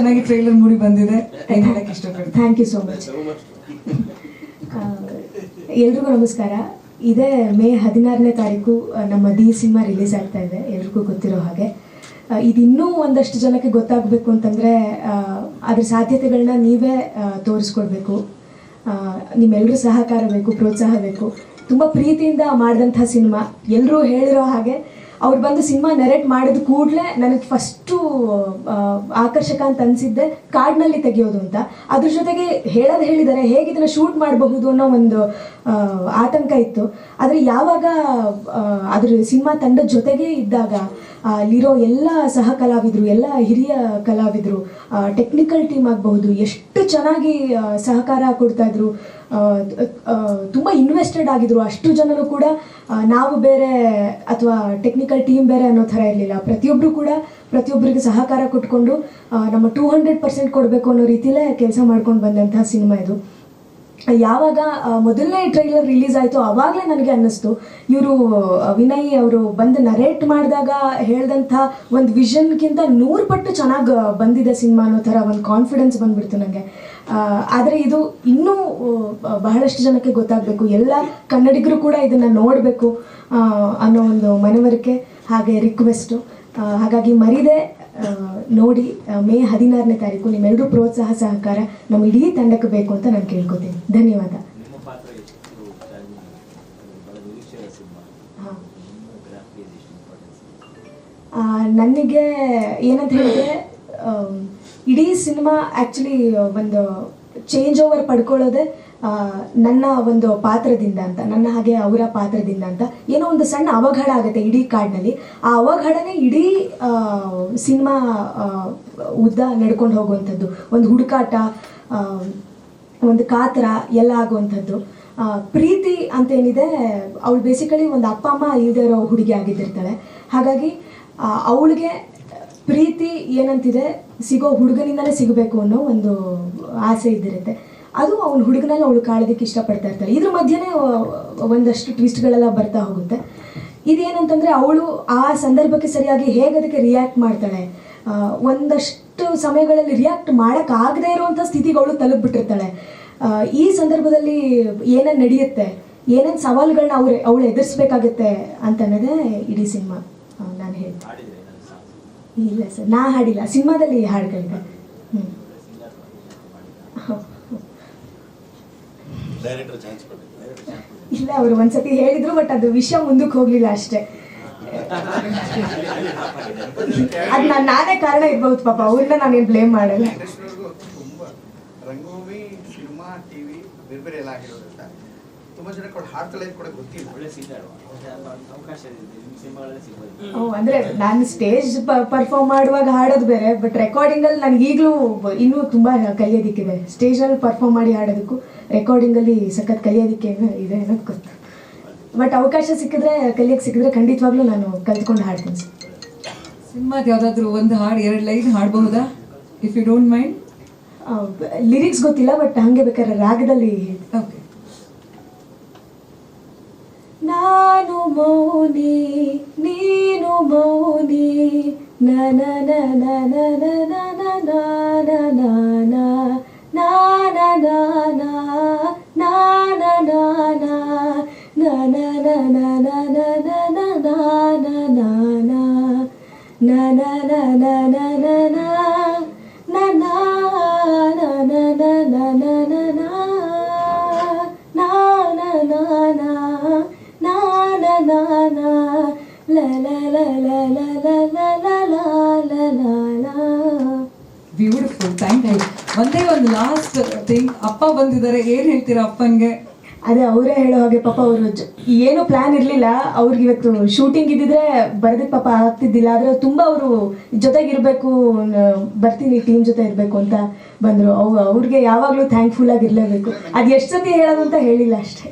ಚೆನ್ನಾಗಿ ಟ್ರೈಲರ್ ಮೂಡಿ ಬಂದಿದೆ. ಏನ್ ಹೇಳಕ್ ಇಷ್ಟಪಡ್ತೀನಿ. ಥ್ಯಾಂಕ್ ಯು ಸೋ ಮಚ್ ಎಲ್ರಿಗೂ ನಮಸ್ಕಾರ. ಇದೇ ಮೇ ಹದಿನಾರನೇ ತಾರೀಕು ನಮ್ಮ ದಿ ಸಿನಿಮಾ ರಿಲೀಸ್ ಆಗ್ತಾ ಇದೆ. ಎಲ್ರಿಗೂ ಗೊತ್ತಿರೋ ಹಾಗೆ. ಇದಿನ್ನೂ ಇದು ಇನ್ನೂ ಒಂದಷ್ಟು ಜನಕ್ಕೆ ಗೊತ್ತಾಗಬೇಕು ಅಂತಂದರೆ ಅದ್ರ ಸಾಧ್ಯತೆಗಳನ್ನ ನೀವೇ ತೋರಿಸ್ಕೊಡ್ಬೇಕು. ಆ, ನಿಮ್ಮೆಲ್ಲರೂ ಸಹಕಾರ ಬೇಕು ಪ್ರೋತ್ಸಾಹ ಬೇಕು. ತುಂಬ ಪ್ರೀತಿಯಿಂದ ಮಾಡಿದಂಥ ಸಿನಿಮಾ. ಎಲ್ಲರೂ ಹೇಳಿರೋ ಹಾಗೆ ಅವ್ರು ಬಂದು ಸಿನಿಮಾ ನೆರೆಟ್ ಮಾಡಿದ ಕೂಡಲೇ ನನಗೆ ಫಸ್ಟು ಆಕರ್ಷಕ ಅಂತ ಅನಿಸಿದ್ದೆ. ಕಾರ್ಡ್ನಲ್ಲಿ ತೆಗೆಯೋದು ಅಂತ. ಅದ್ರ ಜೊತೆಗೆ ಹೇಳೋದು ಹೇಳಿದ್ದಾರೆ ಹೇಗೆ ಶೂಟ್ ಮಾಡಬಹುದು ಅನ್ನೋ ಒಂದು ಆತಂಕ ಇತ್ತು. ಆದರೆ ಯಾವಾಗ ಅದ್ರ ಸಿನಿಮಾ ತಂಡದ ಜೊತೆಗೆ ಇದ್ದಾಗ ಅಲ್ಲಿರೋ ಎಲ್ಲ ಸಹ ಕಲಾವಿದರು ಎಲ್ಲ ಹಿರಿಯ ಕಲಾವಿದರು ಟೆಕ್ನಿಕಲ್ ಟೀಮ್ ಆಗಬಹುದು, ಎಷ್ಟು ಚೆನ್ನಾಗಿ ಸಹಕಾರ ಕೊಡ್ತಾ ಇದ್ರು ತುಂಬ ಇನ್ವೆಸ್ಟೆಡ್ ಆಗಿದ್ರು, ಅಷ್ಟು ಜನರು ಕೂಡ ನಾವು ಬೇರೆ ಅಥವಾ ಟೆಕ್ನಿಕಲ್ ಟೀಮ್ ಬೇರೆ ಅನ್ನೋ ಥರ ಇರಲಿಲ್ಲ. ಪ್ರತಿಯೊಬ್ಬರು ಕೂಡ ಪ್ರತಿಯೊಬ್ಬರಿಗೆ ಸಹಕಾರ ಕೊಟ್ಕೊಂಡು ನಮ್ಮ ಟೂ ಹಂಡ್ರೆಡ್ ಪರ್ಸೆಂಟ್ ಕೊಡಬೇಕು ಅನ್ನೋ ರೀತಿಯಲ್ಲೇ ಕೆಲಸ ಮಾಡ್ಕೊಂಡು ಬಂದಂತಹ ಸಿನಿಮಾ ಇದು. ಯಾವಾಗ ಮೊದಲನೇ ಟ್ರೈಲರ್ ರಿಲೀಸ್ ಆಯಿತು ಆವಾಗಲೇ ನನಗೆ ಅನ್ನಿಸ್ತು. ಇವರು ವಿನಯ್ ಅವರು ಬಂದು ನರೇಟ್ ಮಾಡಿದಾಗ ಹೇಳ್ದಂಥ ಒಂದು ವಿಷನ್ಗಿಂತ ನೂರು ಪಟ್ಟು ಚೆನ್ನಾಗಿ ಬಂದಿದೆ ಸಿನಿಮಾ ಅನ್ನೋ ಥರ ಒಂದು ಕಾನ್ಫಿಡೆನ್ಸ್ ಬಂದ್ಬಿಡ್ತು ನನಗೆ ಆದರೆ ಇದು ಇನ್ನೂ ಬಹಳಷ್ಟು ಜನಕ್ಕೆ ಗೊತ್ತಾಗಬೇಕು. ಎಲ್ಲ ಕನ್ನಡಿಗರು ಕೂಡ ಇದನ್ನು ನೋಡಬೇಕು ಅನ್ನೋ ಒಂದು ಮನವರಿಕೆ, ಹಾಗೆ ರಿಕ್ವೆಸ್ಟು ಹಾಗಾಗಿ ಮರಿದೆ. ನೋಡಿ ಮೇ ಹದಿನಾರನೇ ತಾರೀಕು ನಿಮ್ಮೆಲ್ಲರೂ ಪ್ರೋತ್ಸಾಹ ಸಹಕಾರ ನಮ್ಮ ಇಡೀ ತಂಡಕ್ಕೆ ಬೇಕು ಅಂತ ನಾನು ಕೇಳ್ಕೊತೀನಿ. ಧನ್ಯವಾದ. ನನಗೆ ಏನಂತ ಹೇಳಿದ್ರೆ ಇಡೀ ಸಿನಿಮಾ ಆ್ಯಕ್ಚುಲಿ ಒಂದು ಚೇಂಜ್ ಓವರ್ ಪಡ್ಕೊಳ್ಳೋದೆ ನನ್ನ ಒಂದು ಪಾತ್ರದಿಂದ ಅಂತ, ನನ್ನ ಹಾಗೆ ಅವರ ಪಾತ್ರದಿಂದ ಅಂತ ಏನೋ ಒಂದು ಸಣ್ಣ ಅವಘಡ ಆಗುತ್ತೆ ಇಡೀ ಕಾಡಿನಲ್ಲಿ. ಆ ಅವಘಡನೇ ಇಡೀ ಸಿನಿಮಾ ಉದ್ದ ನಡ್ಕೊಂಡು ಹೋಗುವಂಥದ್ದು. ಒಂದು ಹುಡುಕಾಟ ಒಂದು ಕಾತರ ಎಲ್ಲ ಆಗುವಂಥದ್ದು. ಪ್ರೀತಿ ಅಂತ ಏನಿದೆ ಅವಳು ಬೇಸಿಕಲಿ ಒಂದು ಅಪ್ಪ, ಅಮ್ಮ ಇಲ್ಲದೆ ಇರೋ ಹುಡುಗಿ ಆಗಿದ್ದಿರ್ತಾಳೆ. ಹಾಗಾಗಿ ಅವಳಿಗೆ ಪ್ರೀತಿ ಏನಂತಿದೆ, ಸಿಗೋ ಹುಡುಗನಿಂದಲೇ ಸಿಗಬೇಕು ಅನ್ನೋ ಒಂದು ಆಸೆ ಇದ್ದಿರುತ್ತೆ. ಅದು ಅವನ ಹುಡುಗನಲ್ಲಿ ಅವಳು ಕಾಳೋದಕ್ಕೆ ಇಷ್ಟಪಡ್ತಾ ಇರ್ತಾಳೆ. ಇದ್ರ ಮಧ್ಯೆನೇ ಒಂದಷ್ಟು ಟ್ವಿಸ್ಟ್ಗಳೆಲ್ಲ ಬರ್ತಾ ಹೋಗುತ್ತೆ. ಇದೇನಂತಂದರೆ ಅವಳು ಆ ಸಂದರ್ಭಕ್ಕೆ ಸರಿಯಾಗಿ ಹೇಗೆ ಅದಕ್ಕೆ ರಿಯಾಕ್ಟ್ ಮಾಡ್ತಾಳೆ? ಒಂದಷ್ಟು ಸಮಯಗಳಲ್ಲಿ ರಿಯಾಕ್ಟ್ ಮಾಡೋಕ್ಕಾಗದೇ ಇರುವಂಥ ಸ್ಥಿತಿಗೆ ಅವಳು ತಲುಪಿಬಿಟ್ಟಿರ್ತಾಳೆ. ಈ ಸಂದರ್ಭದಲ್ಲಿ ಏನೇನು ನಡೆಯುತ್ತೆ? ಏನೇನು ಸವಾಲುಗಳನ್ನ ಅವ್ರು ಅವಳು ಎದುರಿಸ್ಬೇಕಾಗತ್ತೆ ಅಂತ ಅನ್ನೋದೇ ಇಡೀ ಸಿನಿಮಾ ನಾನು ಹೇಳ್ತೀನಿ. ಇಲ್ಲ ಸರ್ ನಾ ಹಾಡಿಲ್ಲ. ಸಿನಿಮಾದಲ್ಲಿ ಹಾಡುಗಳಿದೆ. ಹ್ಞೂ ಇಲ್ಲ ಅವರು ಒಂದ್ಸತಿ ಹೇಳಿದ್ರು ಬಟ್ ಅದು ವಿಷಯ ಮುಂದಕ್ಕೆ ಹೋಗ್ಲಿಲ್ಲ ಅಷ್ಟೇ. ಅದ್ ನಾನು ನಾನೇ ಕಾರಣ ಇರ್ಬಹುದು ಪಾಪ ಅವ್ರನ್ನ ನಾನೇನ್ ಬ್ಲೇಮ್ ಮಾಡಲ್ಲ. ರಂಗಭೂಮಿ ಸಿನಿಮಾ ಟಿವಿ ಬೇರೆ ಬೇರೆ ಎಲ್ಲ ಆಗಿರೋದ್ರಿಂದ ತುಂಬ ಜನಕ್ಕೆ ಅವ್ಳು ಹಾಡ್ತಾಳೆ ಅಂತ ಗೊತ್ತಿಲ್ಲ. ಒಳ್ಳೆ ಸಿಂಗರ್. ಅವಕಾಶ ಇದೆ. ನಿಮ್ಮ ಸಿನಿಮಾಗಳಲ್ಲಿ ಸಿಗ್ಬೋದು. ಹ್ಞೂ ಅಂದ್ರೆ ನಾನು ಸ್ಟೇಜ್ ಪರ್ಫಾರ್ಮ್ ಮಾಡುವಾಗ ಹಾಡೋದು ಬೇರೆ ಬಟ್ ರೆಕಾರ್ಡಿಂಗ್ ಅಲ್ಲಿ ನನಗೆ ಈಗಲೂ ಇನ್ನೂ ತುಂಬಾ ಕಲಿಯೋದಿಕ್ಕಿದೆ ಸ್ಟೇಜಲ್ಲಿ ಪರ್ಫಾರ್ಮ್ ಮಾಡಿ ಹಾಡೋದಕ್ಕೂ ರೆಕಾರ್ಡಿಂಗಲ್ಲಿ ಸಖತ್ ಕಲಿಯೋದಿಕ್ಕೆ ಇದೆ ಅನ್ನೋದು ಗೊತ್ತು. ಬಟ್ ಅವಕಾಶ ಸಿಕ್ಕಿದ್ರೆ ಕಲಿಯಕ್ಕೆ ಸಿಕ್ಕಿದ್ರೆ ಖಂಡಿತವಾಗ್ಲೂ ನಾನು ಕಲ್ತ್ಕೊಂಡು ಹಾಡ್ತೀನಿ. ಸರ್ ಸಿನಿಮಾದ ಯಾವ್ದಾದ್ರು ಒಂದು ಹಾಡು ಎರಡು line ಹಾಡಬಹುದಾ? If you don't mind lyrics ಗೊತ್ತಿಲ್ಲ ಬಟ್ ಹಂಗೆ ಬೇಕಾದ್ರೆ ರಾಗದಲ್ಲಿ ಓಕೆ ನಾನು ಮೌನಿ ನೀನು ಮೌನಿ ನನ ನನ ನನ ನನ ನನ ನನ ನಾನ ನಾನ ನಾನ ನಾನ ನನ ನನ ನನ ನನ ನಾನ ನಾನ ನನ ನನ ನನ ನನ ಬ್ಯೂಟಿಫುಲ್ ಥ್ಯಾಂಕ್ ಯು ಒಂದೇ ಒಂದು ಲಾಸ್ಟ್ ಥಿಂಗ್ ಅಪ್ಪ ಬಂದಿದ್ದಾರೆ ಏನ್ ಹೇಳ್ತೀರಾ ಅಪ್ಪನ್ಗೆ ಅದೇ ಅವರೇ ಹೇಳೋ ಹಾಗೆ ಪಾಪ ಅವರು ಏನು ಪ್ಲಾನ್ ಇರಲಿಲ್ಲ ಅವ್ರಿಗೆ ಇವತ್ತು ಶೂಟಿಂಗ್ ಇದ್ದಿದ್ರೆ ಬರೋದಕ್ಕೆ ಪಾಪ ಆಗ್ತಿದ್ದಿಲ್ಲ ಆದರೆ ತುಂಬ ಅವರು ಜೊತೆಗಿರಬೇಕು ಬರ್ತೀನಿ ಟೀಮ್ ಜೊತೆ ಇರಬೇಕು ಅಂತ ಬಂದರು ಅವ್ ಅವ್ರಿಗೆ ಯಾವಾಗಲೂ ಥ್ಯಾಂಕ್ಫುಲ್ ಆಗಿರಲೇಬೇಕು ಅದು ಎಷ್ಟು ಸತಿ ಹೇಳೋದು ಅಂತ ಹೇಳಿಲ್ಲ ಅಷ್ಟೇ